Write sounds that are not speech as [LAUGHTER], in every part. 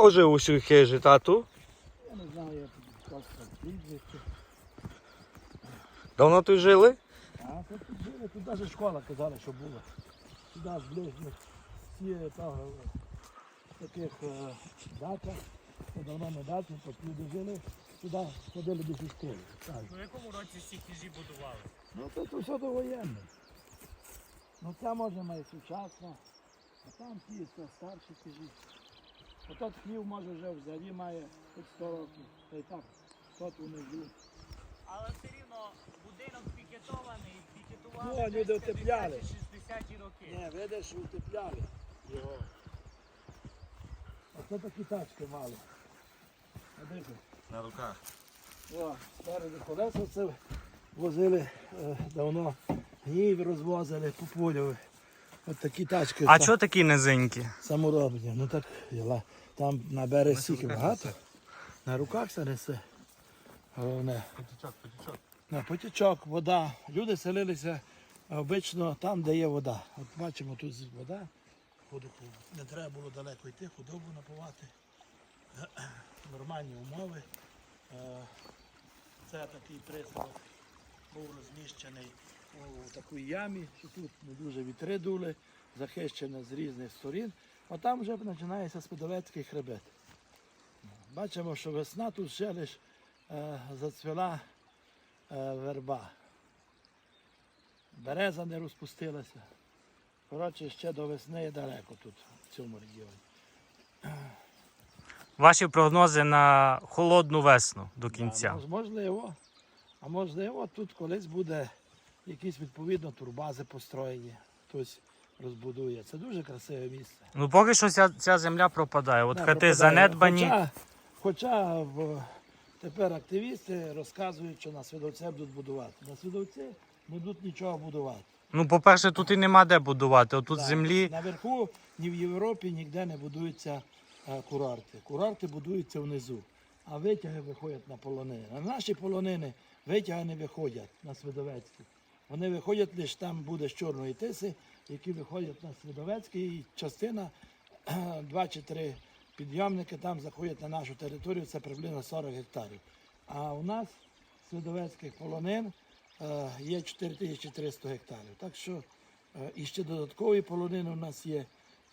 Кого жив у хижі, тату? Я не знаю, я тут просто прізвище. Давно тут жили? А тут тут жили, тут навіть школа казала, що була. Сюди з ближніх всі того, таких е, це давно не дачі, тут люди жили, сюди ходили до школи. Так. У якому році ці хижі будували? Ну тут все довоєнне. Ну це може має сучасна, а там ті це старші тижі. Отот хлів може вже взагалі має хоч 100 років. Та й так, тут внизу. Але все рівно будинок пікетований, пікетували Ну, люди десь утепляли. 50-60-ті роки. Ні, видиш, утепляли його. Оце такі тачки мали. А де ж? На руках. О, спереду колеса це возили е, давно. Гнів розвозили по полю. От такі тачки. А Та- чого такі низенькі? Саморобні. Ну так, яла. там на березі стільки багато. На руках все несе. Головне. Потічок, потічок. На потічок, вода. Люди селилися обично там, де є вода. От бачимо, тут вода. Не треба було далеко йти, худобу напувати. [CLEARS THROAT] Нормальні умови. Е, Це такий приставок був розміщений такій ямі, що тут не дуже вітри дули, захищено з різних сторін. А там вже починається Спидовецький хребет. Бачимо, що весна тут ще лише е, зацвіла е, верба. Береза не розпустилася. Коротше, ще до весни далеко тут, в цьому регіоні. Ваші прогнози на холодну весну до кінця. А, можливо. А можливо, тут колись буде якісь відповідно турбази построєні. Хтось розбудує. Це дуже красиве місце. Ну поки що ця, ця земля пропадає. От хати пропадає. занедбані. Хоча, хоча в, тепер активісти розказують, що на Свідовце будуть будувати. На Свідовці не будуть нічого будувати. Ну, по-перше, тут і нема де будувати. Отут Так. землі. Наверху ні в Європі ніде не будуються е, курорти. Курорти будуються внизу, а витяги виходять на полонини. На наші полонини витяги не виходять на Свидовецькі. Вони виходять лише там буде з Чорної тиси, які виходять на Свидовецький, і частина, [CLEARS THROAT] два чи три підйомники там заходять на нашу територію, це приблизно 40 гектарів. А у нас Свидовецьких полонин е, є 4300 гектарів. Так що Е, І ще додаткові полонини у нас є.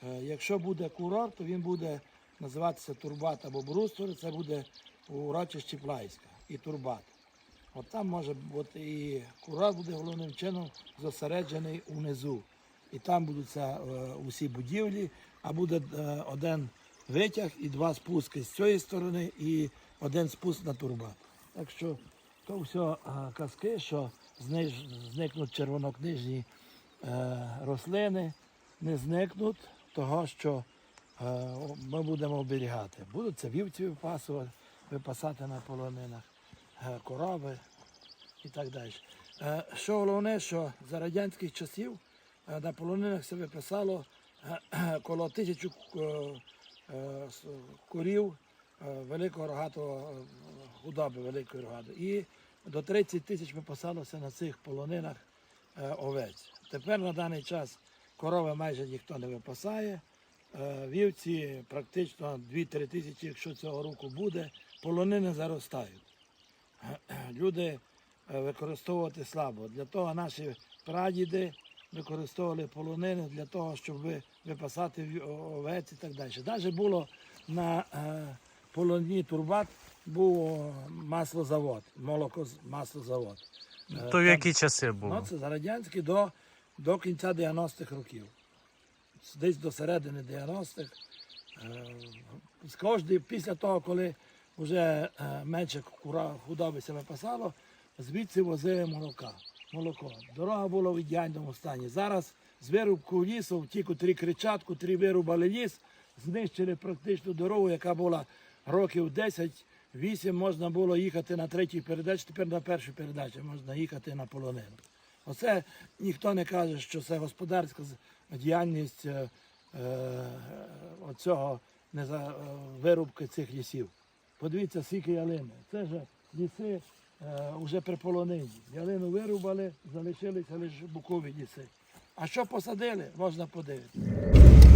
Е, Якщо буде курорт, то він буде називатися Турбат або Бруствор, це буде у урочищі Плайська і Турбат. От там може бути і курорт буде головним чином зосереджений унизу. І там будуть е, усі будівлі, а буде е, один витяг і два спуски з цієї сторони і один спуск на турбат. Так що то все казки, що зниж- зникнуть червонокнижні е, рослини не зникнуть того, що е, ми будемо оберігати. Будуть це вівці випасувати, випасати на полонинах, е, корови і так далі. Е, що головне, що за радянських часів е, на полонинах все виписало коло тисячу корів великого рогатого худоби, великої рогади. І до 30 тисяч випасалося на цих полонинах овець. Тепер на даний час корови майже ніхто не випасає. Вівці практично 2-3 тисячі, якщо цього року буде, полонини заростають. Люди е, використовувати слабо. Для того наші прадіди використовували полонини для того, щоб випасати овець і так далі. Навіть було на е, полоні турбат був маслозавод, молоко маслозавод. Е, То в які часи Ну, було? це за радянські до, до кінця 90-х років. Десь до середини 90-х. Е, після того, коли вже е, менше кура, худоби себе пасало, звідси возили молока. молоко. Дорога була в ідеальному стані. Зараз з вирубку лісу, ті, котрі кричать, котрі вирубали ліс, знищили практично дорогу, яка була років 10-8, можна було їхати на третій передачі, тепер на першій передачі можна їхати на полонину. Оце ніхто не каже, що це господарська діяльність е, е, оцього не за, е, вирубки цих лісів. Подивіться, скільки ялини. Це ж ліси е, вже при полонині. Ялину вирубали, залишилися лише букові ліси. А що посадили, можна подивитися.